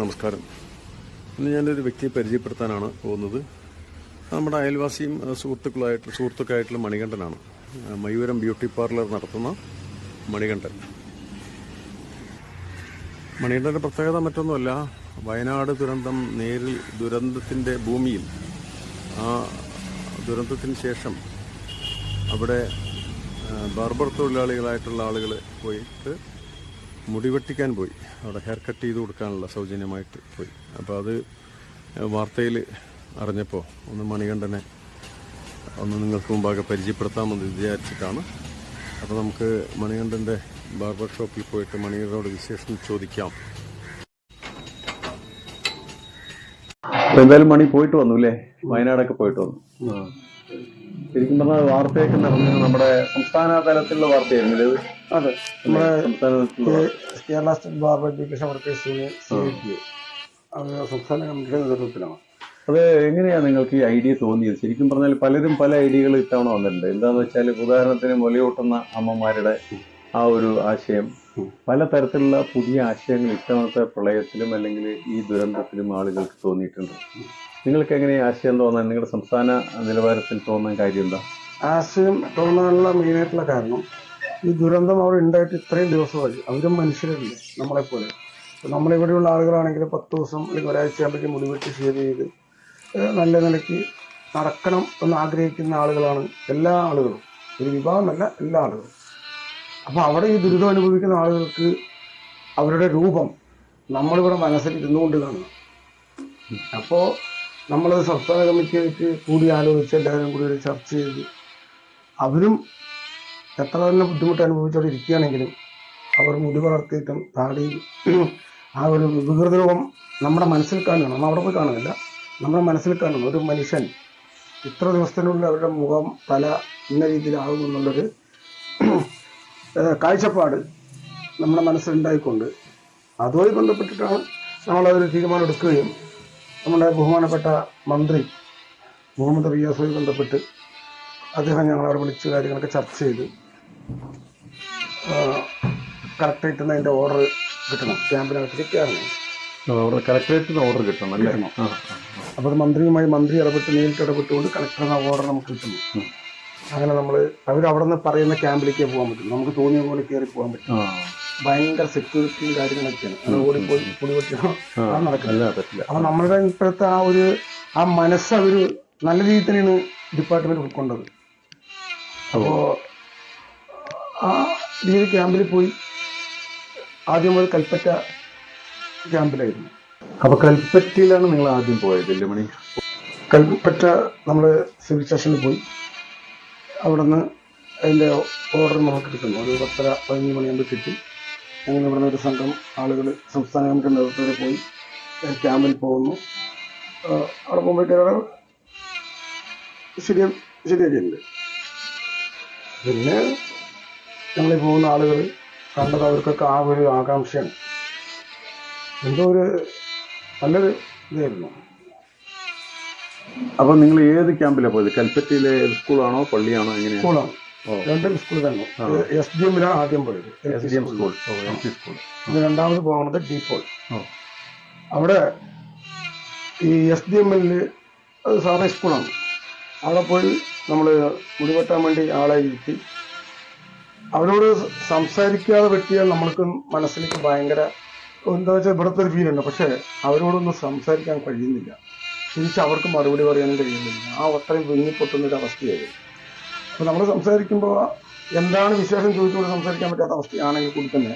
നമസ്കാരം. ഇന്ന് ഞാനൊരു വ്യക്തിയെ പരിചയപ്പെടുത്താനാണ് പോകുന്നത്. നമ്മുടെ അയൽവാസിയും സുഹൃത്തുക്കളായിട്ട് സുഹൃത്തുക്കായിട്ടുള്ള മണികണ്ഠനാണ്. മയൂരം ബ്യൂട്ടി പാർലർ നടത്തുന്ന മണികണ്ഠൻ. മണികണ്ഠന്റെ പ്രത്യേകത മറ്റൊന്നുമല്ല വയനാട് ദുരന്തം നേരിൽ ദുരന്തത്തിന്റെ ഭൂമിയിൽ ആ ദുരന്തത്തിന് ശേഷം അവിടെ ബാർബർ തൊഴിലാളികളായിട്ടുള്ള ആളുകൾ പോയിട്ട് മുടി വെട്ടിക്കാൻ പോയി. അവിടെ ഹെയർ കട്ട് ചെയ്ത് കൊടുക്കാനുള്ള സൗജന്യമായിട്ട് പോയി. അപ്പോൾ അത് വാർത്തയിൽ അറിഞ്ഞപ്പോൾ ഒന്ന് മണികണ്ഠനെ ഒന്ന് നിങ്ങൾക്ക് മുമ്പാകെ പരിചയപ്പെടുത്താമെന്ന് വിചാരിച്ചിട്ടാണ്. അപ്പോൾ നമുക്ക് മണികണ്ഠന്റെ ബാർബർ ഷോപ്പിൽ പോയിട്ട് മണികണ്ഠനോട് വിശേഷം ചോദിക്കാം. എന്തായാലും മണി പോയിട്ട് വന്നു അല്ലേ വയനാടൊക്കെ പോയിട്ട് വന്നു. ശരിക്കും പറഞ്ഞാൽ വാർത്തയൊക്കെ നടന്നത് നമ്മുടെ സംസ്ഥാന തലത്തിലുള്ള വാർത്തയായിരുന്നു ഇത്. അതെ. നമ്മുടെ സംസ്ഥാന തലത്തിലുള്ള വാർത്ത. Kerala state bar education workers union സംസ്ഥാന കമ്മിറ്റിയുടെ നേതൃത്വത്തിലാണ്. അത് എങ്ങനെയാണ് നിങ്ങൾക്ക് ഈ ഐഡിയ തോന്നിയത്? ശരിക്കും പറഞ്ഞാൽ പലരും പല ഐഡിയകൾ ഇത്തവണ വന്നിട്ടുണ്ട്. എന്താണെന്ന് വെച്ചാൽ ഉദാഹരണത്തിന് മുലയൂട്ടുന്ന അമ്മമാരുടെ ആ ഒരു ആശയം. പല തരത്തിലുള്ള പുതിയ ആശയങ്ങൾ ഇത്തവണത്തെ പ്രളയത്തിലും അല്ലെങ്കിൽ ഈ ദുരന്തത്തിലും ആളുകൾക്ക് തോന്നിയിട്ടുണ്ട്. നിങ്ങൾക്ക് എങ്ങനെ ആശയം തോന്നാൻ നിങ്ങളുടെ സംസ്ഥാന നിലവാരത്തിൽ തോന്നാൻ കാര്യം എന്താ ആശയം തോന്നാനുള്ള മെയിനായിട്ടുള്ള കാരണം ഈ ദുരന്തം അവർ ഉണ്ടായിട്ട് ഇത്രയും ദിവസമായി. അവരും മനുഷ്യരല്ലേ നമ്മളെപ്പോലെ. നമ്മളിവിടെയുള്ള ആളുകളാണെങ്കിൽ പത്ത് ദിവസം അല്ലെങ്കിൽ ഒരാഴ്ച ആകുമ്പോഴേക്കും മുടിവെട്ടി ഷെയർ ചെയ്ത് നല്ല നിലയ്ക്ക് നടക്കണം എന്ന് ആഗ്രഹിക്കുന്ന ആളുകളാണ് എല്ലാ ആളുകളും. ഒരു വിഭാഗമല്ല എല്ലാ ആളുകളും. അപ്പോൾ അവിടെ ഈ ദുരിതം അനുഭവിക്കുന്ന ആളുകൾക്ക് അവരുടെ രൂപം നമ്മളിവിടെ മനസ്സിൽ ഇരുന്നുകൊണ്ട് കാണണം. അപ്പോൾ നമ്മളത് സംസ്ഥാന കമ്മിറ്റിയായിട്ട് കൂടി ആലോചിച്ച് എല്ലാവരും കൂടി ഒരു ചർച്ച ചെയ്ത് അവരും എത്ര തന്നെ ബുദ്ധിമുട്ട് അനുഭവിച്ചവിടെ ഇരിക്കുകയാണെങ്കിലും അവർ മുടി വളർത്തിയിട്ടും താടി ആ ഒരു വികൃത രൂപം നമ്മുടെ മനസ്സിൽ കാണുക നമ്മൾ അവിടെ പോയി കാണുന്നില്ല. നമ്മുടെ മനസ്സിൽ കാണുന്നു ഒരു മനുഷ്യൻ ഇത്ര ദിവസത്തിനുള്ളിൽ അവരുടെ മുഖം തല ഇന്ന രീതിയിലാകും എന്നുള്ളൊരു കാഴ്ചപ്പാട് നമ്മുടെ മനസ്സിലുണ്ടായിക്കൊണ്ട് അതുമായി ബന്ധപ്പെട്ടിട്ടാണ് നമ്മളതൊരു തീരുമാനം എടുക്കുകയും നമ്മുടെ ബഹുമാനപ്പെട്ട മന്ത്രി മുഹമ്മദ് റിയാസുമായി ബന്ധപ്പെട്ട് അദ്ദേഹം ഞങ്ങളവിടെ വിളിച്ച് കാര്യങ്ങളൊക്കെ ചർച്ച ചെയ്ത് കറക്റ്റായിട്ട് നിന്ന് അതിന്റെ ഓർഡർ കിട്ടണം. ക്യാമ്പിനകത്ത് കയറണം കളക്ടറേറ്റിന് ഓർഡർ കിട്ടണം അല്ലേ? അപ്പോൾ അത് മന്ത്രിയുമായി മന്ത്രി ഇടപെട്ട് നേരിട്ട് ഇടപെട്ടുകൊണ്ട് കളക്ടറിന് ഓർഡർ നമുക്ക് കിട്ടുന്നു. അങ്ങനെ നമ്മൾ അവർ അവിടെ നിന്ന് പറയുന്ന ക്യാമ്പിലേക്ക് പോകാൻ പറ്റും. നമുക്ക് തോന്നിയ പോലെ കയറി പോകാൻ പറ്റും. ഭയങ്കര സെക്യൂരിറ്റിയും കാര്യങ്ങളൊക്കെയാണ്. അത് ഓടിപ്പോയി ആ, അത് നടക്കില്ല. അപ്പൊ നമ്മളുടെ ഇപ്പോഴത്തെ ആ ഒരു ആ മനസ്സ് അവർ നല്ല രീതിയിൽ തന്നെയാണ് ഡിപ്പാർട്ട്മെന്റ് ഉൾക്കൊണ്ടത്. അപ്പോ ആ രീതി ക്യാമ്പിൽ പോയി ആദ്യം മുതൽ കൽപ്പറ്റ ക്യാമ്പിലായിരുന്നു. അപ്പൊ കൽപ്പറ്റയിലാണ് നിങ്ങൾ ആദ്യം പോയത് വെല്ലുമണി മണി? കൽപ്പറ്റ നമ്മൾ സിവിൽ സ്റ്റേഷനിൽ പോയി. അവിടെ നിന്ന് അതിന്റെ ഓർഡർ നമുക്ക് കിട്ടുന്നു ഒരു പത്തര പതിനഞ്ച് മണിയാകുമ്പോൾ കിട്ടി. അങ്ങനെ ഇവിടുന്ന് ഒരു സംഘം ആളുകൾ സംസ്ഥാന കമ്മിറ്റി നേതൃത്വത്തിൽ പോയി ക്യാമ്പിൽ പോകുന്നു. അവിടെ പോകുമ്പോഴത്തേക്കും ശരിയ ശരിയാക്കിയിട്ടുണ്ട് പിന്നെ ഞങ്ങൾ പോകുന്ന ആളുകൾ കണ്ടത് അവർക്കൊക്കെ ആ ഒരു ആകാംക്ഷയാണ്. എന്തോ ഒരു നല്ലൊരു ഇതായിരുന്നു. അപ്പൊ നിങ്ങൾ ഏത് ക്യാമ്പിലാണ് പോയത്? കൽപ്പറ്റയിലെ സ്കൂളാണോ പള്ളിയാണോ എങ്ങനെയാണ് സ്കൂളാണ്. രണ്ടും സ്കൂൾ തന്നെ. എസ് ഡി എമ്മിലാണ് ആദ്യം പോയത്. S D M school M school ഇത് രണ്ടാമത് പോകുന്നത് ഡിപ്പോൾ അവിടെ ഈ എസ് ഡി എമ്മിൽ അത് സാധാരണ സ്കൂളാണ്. അവിടെ പോയി നമ്മൾ മുടിവെട്ടാൻ വേണ്ടി ആളെ ഇരുത്തി. അവരോട് സംസാരിക്കാതെ പറ്റിയാൽ നമ്മൾക്ക് മനസ്സിലേക്ക് ഭയങ്കര എന്താ വെച്ചാൽ ഇവിടുത്തെ ഒരു ഫീലുണ്ട് പക്ഷേ അവരോടൊന്നും സംസാരിക്കാൻ കഴിയുന്നില്ല. തിരിച്ച് അവർക്ക് മറുപടി പറയാനും കഴിയുന്നില്ല. ആ അത്രയും വിങ്ങിപ്പൊട്ടുന്ന ഒരു അവസ്ഥയായിരുന്നു. അപ്പോൾ നമ്മൾ സംസാരിക്കുമ്പോൾ എന്താണ് വിശേഷം ചോദിച്ചുകൊണ്ട് സംസാരിക്കാൻ പറ്റാത്ത അവസ്ഥയാണെങ്കിൽ കൂടി തന്നെ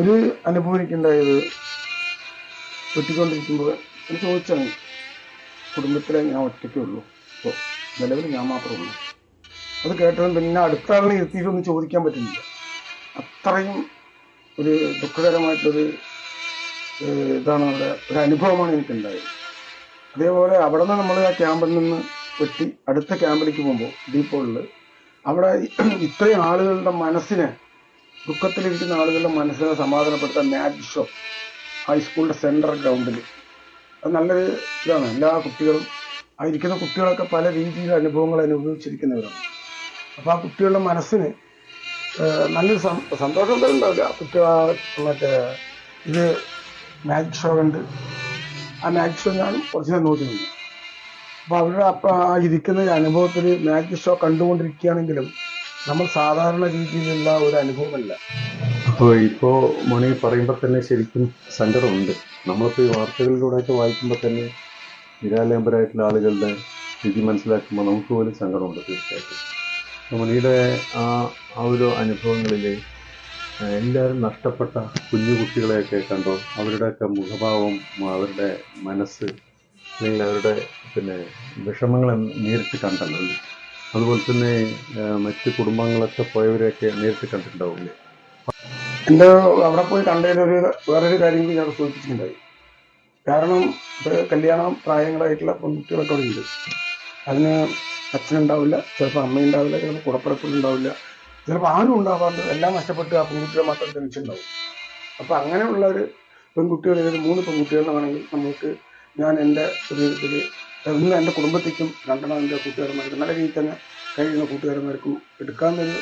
ഒരു അനുഭവം എനിക്കുണ്ടായത് വെട്ടിക്കൊണ്ടിരിക്കുമ്പോൾ എനിക്ക് ചോദിച്ചാണ് കുടുംബത്തിലെ ഞാൻ ഒറ്റയ്ക്കേ ഉള്ളൂ. ഇപ്പോൾ നിലവിൽ ഞാൻ മാത്രമേ ഉള്ളൂ. അത് കേട്ടതും പിന്നെ അടുത്ത ആളിനെ എത്തിയിട്ടൊന്നും ചോദിക്കാൻ പറ്റുന്നില്ല. അത്രയും ഒരു ദുഃഖകരമായിട്ടൊരു ഇതാണ് അവിടെ ഒരു അനുഭവമാണ് എനിക്കുണ്ടായത്. അതേപോലെ അവിടെ നിന്ന് നമ്മൾ ആ ക്യാമ്പിൽ നിന്ന് വെട്ടി അടുത്ത ക്യാമ്പിലേക്ക് പോകുമ്പോൾ ഡീപ്പോളിൽ അവിടെ ഇത്രയും ആളുകളുടെ മനസ്സിനെ ദുഃഖത്തിലിരിക്കുന്ന ആളുകളുടെ മനസ്സിനെ സമാധാനപ്പെടുത്താൻ മാജിക് ഷോ ഹൈസ്കൂളിന്റെ സെൻട്രൽ ഗ്രൗണ്ടിൽ അത് നല്ലൊരു ഇതാണ്. എല്ലാ കുട്ടികളും ആ ഇരിക്കുന്ന കുട്ടികളൊക്കെ പല രീതിയിൽ അനുഭവങ്ങൾ അനുഭവിച്ചിരിക്കുന്നവരാണ്. അപ്പോൾ ആ കുട്ടികളുടെ മനസ്സിന് നല്ലൊരു സന്തോഷം തരുന്നുണ്ടാവില്ല കുട്ടികൾ മറ്റേ ഇത് മാജിക് ഷോ കണ്ട് ആ മാജിക് ഷോ ഞാൻ കുറച്ച് നേരം നോക്കി നിന്നു. അപ്പോൾ അവരുടെ ഇരിക്കുന്ന അനുഭവത്തിൽ മാജിക് ഷോ കണ്ടുകൊണ്ടിരിക്കുകയാണെങ്കിലും നമ്മൾ സാധാരണ രീതിയിലുള്ള ഒരു അനുഭവമല്ല. അപ്പോൾ ഇപ്പോൾ മണി പറയുമ്പോൾ തന്നെ ശരിക്കും സങ്കടമുണ്ട്. നമ്മളിപ്പോൾ ഈ വാർത്തകളിലൂടെയൊക്കെ വായിക്കുമ്പോൾ തന്നെ നിരാലംബരായിട്ടുള്ള ആളുകളുടെ സ്ഥിതി മനസ്സിലാക്കുമ്പോൾ നമുക്ക് പോലും സങ്കടമുണ്ട് തീർച്ചയായിട്ടും. മണിയുടെ ആ ആ ഒരു അനുഭവങ്ങളിൽ എല്ലാവരും നഷ്ടപ്പെട്ട കുഞ്ഞു കുട്ടികളെയൊക്കെ കണ്ടോ? അവരുടെയൊക്കെ മുഖഭാവം അവരുടെ മനസ്സ് അല്ലെങ്കിൽ അവരുടെ പിന്നെ വിഷമങ്ങൾ നേരിട്ട് കണ്ടല്ലോ? അതുപോലെ തന്നെ മറ്റ് കുടുംബങ്ങളൊക്കെ പോയവരെയൊക്കെ നേരിട്ട് കണ്ടിട്ടുണ്ടാവില്ലേ എന്റെ അവിടെ പോയി കണ്ടതിലൊരു വേറൊരു കാര്യം കൂടി ഞാൻ സൂചിപ്പിച്ചിട്ടുണ്ടായി. കാരണം കല്യാണം പ്രായങ്ങളായിട്ടുള്ള പെൺകുട്ടികളൊക്കെ അവിടെ ഉണ്ട്. അതിന് അച്ഛനുണ്ടാവില്ല ചിലപ്പോൾ അമ്മയുണ്ടാവില്ല ചിലപ്പോൾ കുടപ്പിറപ്പുണ്ടാവില്ല ചിലപ്പോൾ ആരും ഉണ്ടാവാണ്ട് എല്ലാം നഷ്ടപ്പെട്ട് ആ പെൺകുട്ടികളെ മാത്രം ക്ഷണിച്ചിട്ടുണ്ടാവും. അപ്പം അങ്ങനെയുള്ള ഒരു പെൺകുട്ടികൾ ഒരു മൂന്ന് പെൺകുട്ടികളാണെങ്കിൽ നമുക്ക് ഞാൻ എന്റെ ഒരു ഇതിൽ ഇന്ന് എന്റെ കുടുംബത്തേക്കും രണ്ടെണ്ണം എന്റെ കൂട്ടുകാരന്മാർക്കും നല്ല രീതിയിൽ തന്നെ കഴിയുന്ന കൂട്ടുകാരന്മാർക്കും എടുക്കാമെന്നൊരു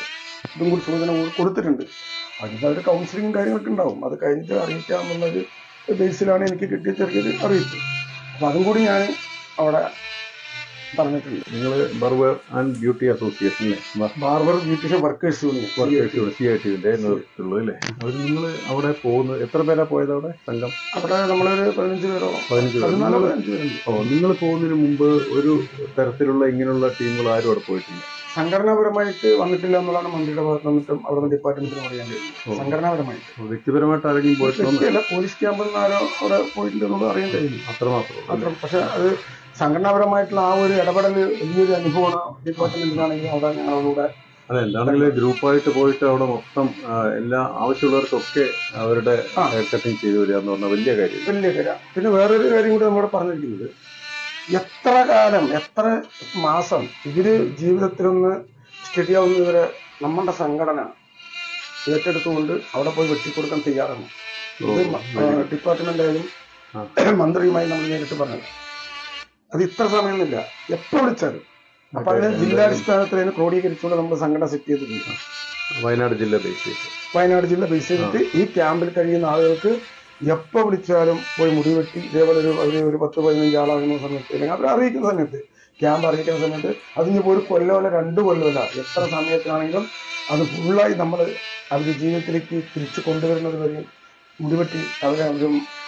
ഇതും കൂടി സൂചന കൊടുത്തിട്ടുണ്ട്. അതിന് അവർ കൗൺസിലിങ്ങും കാര്യങ്ങളൊക്കെ ഉണ്ടാവും. അത് കഴിഞ്ഞിട്ട് അറിയിക്കാമെന്നുള്ളൊരു ബേസിലാണ് എനിക്ക് കിട്ടിയ ചെറിയൊരു അറിയിപ്പ്. അപ്പം അതും കൂടി ഞാൻ അവിടെ പറഞ്ഞിട്ടുണ്ട്. നിങ്ങൾ barber and beauty association barber beautician workers union C I ടിന്റെ നേതൃത്വത്തിലുള്ളത് അല്ലേ? അവർ നിങ്ങൾ അവിടെ പോകുന്നത് എത്ര പേരാ പോയത് അവിടെ സംഘം? അവിടെ നമ്മളൊരു പതിനഞ്ച് പേരോ പതിനഞ്ച് പേര്. ഓ നിങ്ങൾ പോകുന്നതിന് മുമ്പ് ഒരു തരത്തിലുള്ള ഇങ്ങനെയുള്ള ടീമുകൾ ആരും അവിടെ പോയിട്ടില്ല? സംഘടനാപരമായിട്ട് വന്നിട്ടില്ല എന്നുള്ളതാണ് മന്ത്രിയുടെ ഭാഗത്ത് നിന്നിട്ടും അവിടെ ഡിപ്പാർട്ട്മെന്റിന് പറയാൻ കഴിയും സംഘടനാപരമായിട്ട്. വ്യക്തിപരമായിട്ട് ആരെങ്കിലും പോയിട്ടില്ല പോലീസ് ക്യാമ്പിൽ നിന്ന് ആരോ അവിടെ പോയിട്ടില്ല എന്നുള്ളത് അറിയാൻ കഴിയും അത്രമാത്രം. മാത്രം പക്ഷെ അത് സംഘടനാപരമായിട്ടുള്ള ആ ഒരു ഇടപെടൽ വലിയൊരു അനുഭവമാണ് ഡിപ്പാർട്ട്മെന്റിലാണെങ്കിൽ അവിടെ ഞങ്ങളോട്. അതെ എന്താണെങ്കിലും ഗ്രൂപ്പായിട്ട് പോയിട്ട് അവിടെ മൊത്തം എല്ലാ ആവശ്യമുള്ളവർക്കൊക്കെ അവരുടെ കട്ടിങ് ചെയ്തു വരിക എന്ന് പറഞ്ഞാൽ വലിയ കാര്യം. വലിയ കാര്യം. പിന്നെ വേറൊരു കാര്യം കൂടി നമ്മൾ പറഞ്ഞിരിക്കുന്നത് എത്ര കാലം എത്ര മാസം ഇവർ ജീവിതത്തിലൊന്ന് സ്റ്റഡി ആവുന്നവരെ നമ്മുടെ സംഘടന ഏറ്റെടുത്തുകൊണ്ട് അവിടെ പോയി വെട്ടിക്കൊടുക്കാൻ തയ്യാറാണ്? ഇത് ഡിപ്പാർട്ട്മെന്റ് ആയാലും. മന്ത്രിയുമായി നമ്മൾ നേരിട്ട് പറഞ്ഞത്. അത് ഇത്ര സമയമൊന്നുമില്ല എപ്പോ വിളിച്ചാലും. അപ്പൊ അതിനെ ജില്ലാടിസ്ഥാനത്തിൽ അതിനെ ക്രോഡീകരിച്ചുകൊണ്ട് നമ്മൾ സംഘടന സെറ്റ് ചെയ്തിട്ടുണ്ട്. വയനാട് ജില്ല ബേസ് ചെയ്ത്. വയനാട് ജില്ല ബേസ് ചെയ്തിട്ട് ഈ ക്യാമ്പിൽ കഴിയുന്ന ആളുകൾക്ക് എപ്പോൾ വിളിച്ചാലും പോയി മുടിവെട്ടി ഇതേപോലെ ഒരു ഒരു ഒരു പത്ത് പതിനഞ്ച് ആളാകുന്ന സമയത്ത് അല്ലെങ്കിൽ അവർ അറിയിക്കുന്ന സമയത്ത് ക്യാമ്പ് അറിയിക്കുന്ന സമയത്ത് അതിനിപ്പോൾ ഒരു കൊല്ലമല്ല രണ്ട് കൊല്ലമല്ല എത്ര സമയത്താണെങ്കിലും അത് ഫുള്ളായി നമ്മൾ അവരുടെ ജീവിതത്തിലേക്ക് തിരിച്ചു കൊണ്ടുവരുന്നത് വരെ മുടിവെട്ടി അവരെ ഒരു ആ,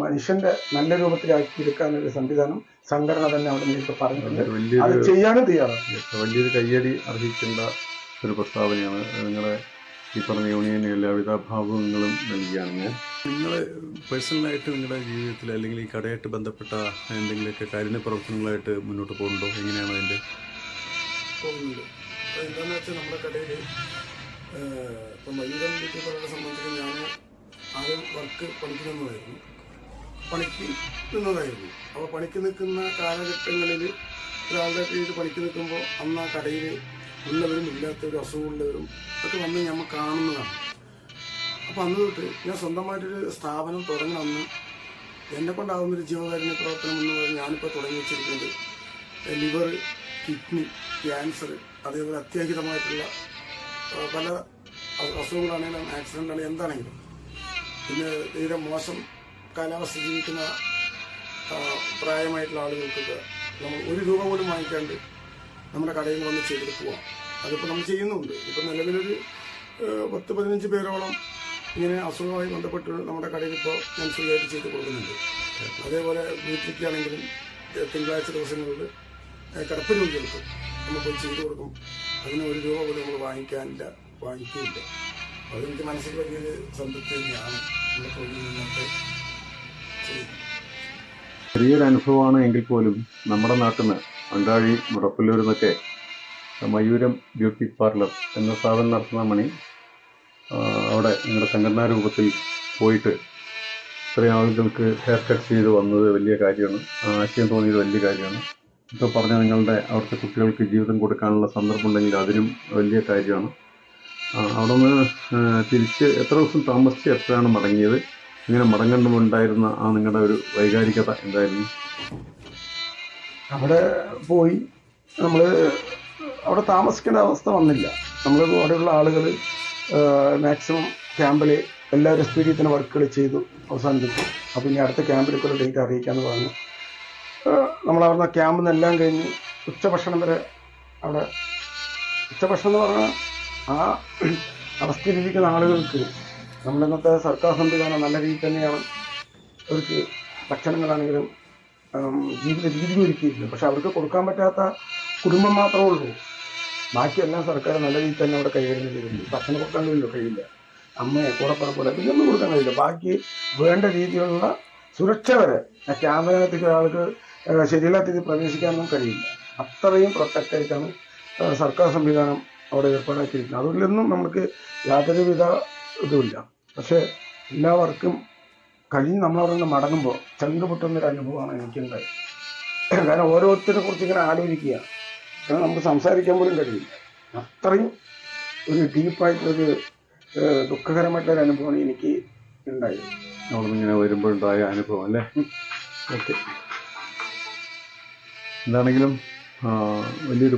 മനുഷ്യന്റെ നല്ല രൂപത്തിലാക്കിയെടുക്കാനൊരു സംവിധാനം സംഘടന തന്നെ അവിടെ നേരിട്ട് പറഞ്ഞിട്ടുണ്ട്. അത് വലിയൊരു ചെയ്യാനും തയ്യാറാണ്. വലിയൊരു കയ്യടി അർഹിക്കേണ്ട ഒരു പ്രസ്താവനയാണ്. നിങ്ങളെ ഈ പറഞ്ഞ യൂണിയൻ എല്ലാവിധ ഭാവങ്ങളും നൽകിയാണ് ഞാൻ. നിങ്ങൾ പേഴ്സണലായിട്ട് നിങ്ങളുടെ ജീവിതത്തിൽ അല്ലെങ്കിൽ ഈ കടയായിട്ട് ബന്ധപ്പെട്ട എന്തെങ്കിലുമൊക്കെ കാരുണ്യ പ്രവർത്തനങ്ങളായിട്ട് മുന്നോട്ട് പോകുന്നുണ്ടോ? എങ്ങനെയാണ് അതിന്റെ പോകുന്നുണ്ട്. എന്താണെന്ന് വെച്ചാൽ നമ്മുടെ കടയിൽ ഇപ്പം മയൂരൻ ബ്യൂട്ടി പാർലറെ സംബന്ധിച്ച് ഞാൻ ആദ്യം വർക്ക് പണിക്ക് നിന്നതായിരുന്നു പണിക്ക് നിന്നതായിരുന്നു. അപ്പോൾ പണിക്ക് നിൽക്കുന്ന കാലഘട്ടങ്ങളിൽ ഒരാളുടെ കീഴിൽ പണിക്ക് നിൽക്കുമ്പോൾ അന്ന് ആ കടയിൽ ഉള്ളവരും ഇല്ലാത്തവരും അസുഖമുള്ളവരും ഒക്കെ വന്ന് നമ്മൾ കാണുന്നതാണ്. അപ്പോൾ അന്ന് തൊട്ട് ഞാൻ സ്വന്തമായിട്ടൊരു സ്ഥാപനം തുടങ്ങണമെന്ന് എന്നെ കൊണ്ടാകുന്നൊരു ജീവകാരുണ്യ പ്രവർത്തനം എന്ന് പറഞ്ഞാൽ ഞാനിപ്പോൾ തുടങ്ങി വെച്ചിരിക്കുന്നത്. ലിവർ കിഡ്നി ക്യാൻസർ അതേപോലെ അത്യാഹിതമായിട്ടുള്ള പല അസുഖങ്ങളാണെങ്കിലും ആക്സിഡന്റ് ആണെങ്കിലും എന്താണെങ്കിലും. പിന്നെ തീരെ മോശം കാലാവസ്ഥ ജീവിക്കുന്ന പ്രായമായിട്ടുള്ള ആളുകൾക്കൊക്കെ നമ്മൾ ഒരു രൂപ പോലും വാങ്ങിക്കാണ്ട് നമ്മുടെ കടയിൽ വന്ന് ചെയ്തിട്ട് പോവാം അതിപ്പോൾ നമ്മൾ ചെയ്യുന്നുണ്ട്. ഇപ്പം നിലവിലൊരു പത്ത് പതിനഞ്ച് പേരോളം ഇങ്ങനെ അസുഖവുമായി ബന്ധപ്പെട്ട് നമ്മുടെ കടയിൽ ഇപ്പോൾ ഞാൻ ഫ്രീ ആയിട്ട് ചെയ്ത് കൊടുക്കുന്നുണ്ട്. അതേപോലെ വീട്ടിലേക്കാണെങ്കിലും തിങ്കളാഴ്ച ദിവസങ്ങളിൽ കിടപ്പ് രോഗികൾക്ക് നമ്മൾ പോയി ചെയ്തു കൊടുക്കും. അതിന് ഒരു രൂപ പോലും നമ്മൾ വാങ്ങിക്കാനില്ല വാങ്ങിക്കില്ല അതെനിക്ക് മനസ്സിൽ വലിയൊരു സംതൃപ്തി തന്നെയാണ് നമ്മുടെ തൊഴിൽ നിന്നൊക്കെ ചെറിയൊരു അനുഭവമാണ് എങ്കിൽ പോലും നമ്മുടെ നാട്ടിൽ നിന്ന് അണ്ടാഴി മുടപ്പല്ലൂർ നിന്നൊക്കെ മയൂരം ബ്യൂട്ടി പാർലർ എന്ന സ്ഥാപനം നടത്തുന്ന മണി അവിടെ നിങ്ങളുടെ സംഘടനാ രൂപത്തിൽ പോയിട്ട് ഇത്രയും ആളുകൾക്ക് ഹെയർ കട്ട് ചെയ്ത് വന്നത് വലിയ കാര്യമാണ്. ആശയം തോന്നിയത് വലിയ കാര്യമാണ്. ഇപ്പോൾ പറഞ്ഞ നിങ്ങളുടെ അവിടുത്തെ കുട്ടികൾക്ക് ജീവിതം കൊടുക്കാനുള്ള സന്ദർഭം ഉണ്ടെങ്കിൽ അതിനും വലിയ കാര്യമാണ്. അവിടെ നിന്ന് തിരിച്ച് എത്ര ദിവസം താമസിച്ച് എപ്പോഴാണ് മടങ്ങിയത്? ഇങ്ങനെ മടങ്ങുന്നുണ്ടായിരുന്ന ആ നിങ്ങളുടെ ഒരു വൈകാരികത എന്തായിരുന്നു? അവിടെ പോയി നമ്മൾ അവിടെ താമസിക്കേണ്ട അവസ്ഥ വന്നില്ല. നമ്മൾ അവിടെയുള്ള ആളുകൾ മാക്സിമം ക്യാമ്പിൽ എല്ലാ സ്പീഡിൽ വർക്കുകൾ ചെയ്തു അവസാനിപ്പിച്ചു. അപ്പോൾ ഇനി അടുത്ത ക്യാമ്പിലേക്കുള്ള ഡേറ്റ് അറിയിക്കാമെന്ന് പറഞ്ഞു. നമ്മൾ അവിടുന്ന് ക്യാമ്പിൽ നിന്നെല്ലാം കഴിഞ്ഞ് ഉച്ചഭക്ഷണം വരെ അവിടെ. ഉച്ചഭക്ഷണം എന്ന് പറഞ്ഞാൽ ആ അവസ്ഥയിലിരിക്കുന്ന ആളുകൾക്ക് നമ്മുടെ ഇന്നത്തെ സർക്കാർ സംവിധാനം നല്ല രീതിയിൽ തന്നെയാണ്. അവർക്ക് ഭക്ഷണങ്ങളാണെങ്കിലും ജീവിത രീതി ഒരുക്കിയിട്ടുണ്ട്. പക്ഷെ അവർക്ക് കൊടുക്കാൻ പറ്റാത്ത കുടുംബം മാത്രമേ ഉള്ളൂ. ബാക്കിയെല്ലാം സർക്കാർ നല്ല രീതിയിൽ തന്നെ അവിടെ കൈകാര്യം ചെയ്തിട്ടുണ്ട്. ഭക്ഷണം കൊടുക്കാൻ കഴിയില്ല കഴിയില്ല. അമ്മയെ കൂടപ്പുറപ്പോലെ ഇതൊന്നും കൊടുക്കാൻ കഴിയില്ല. ബാക്കി വേണ്ട രീതിയിലുള്ള സുരക്ഷ വരെ ആ ക്യാമ്പിനകത്തേക്ക് ഒരാൾക്ക് ശരിയല്ലാത്ത രീതിയിൽ പ്രവേശിക്കാനൊന്നും കഴിയില്ല. അത്രയും പ്രൊട്ടക്റ്റ് ആയിട്ടാണ് സർക്കാർ സംവിധാനം അവിടെ ഏർപ്പാടാക്കിയിരിക്കുന്നത്. അതിലൊന്നും നമുക്ക് യാതൊരുവിധ ഇതുമില്ല. പക്ഷേ എല്ലാവർക്കും കഴിഞ്ഞ് നമ്മളവിടെ നിന്ന് മടങ്ങുമ്പോൾ ചങ്ക് പൊട്ടുന്നൊരു അനുഭവമാണ് എനിക്കുണ്ടായത്. കാരണം ഓരോരുത്തരെ കുറിച്ച് ഇങ്ങനെ ആലോചിക്കുക. കാരണം നമുക്ക് സംസാരിക്കാൻ പോലും കഴിയില്ല. അത്രയും ഒരു ഡീപ്പായിട്ടൊരു ഏഹ്, ദുഃഖകരമായിട്ടൊരു അനുഭവമാണ് എനിക്ക് ഉണ്ടായത്. നമ്മളിങ്ങനെ വരുമ്പോഴുണ്ടായ അനുഭവം അല്ലേ? ഓക്കെ. എന്താണെങ്കിലും വലിയൊരു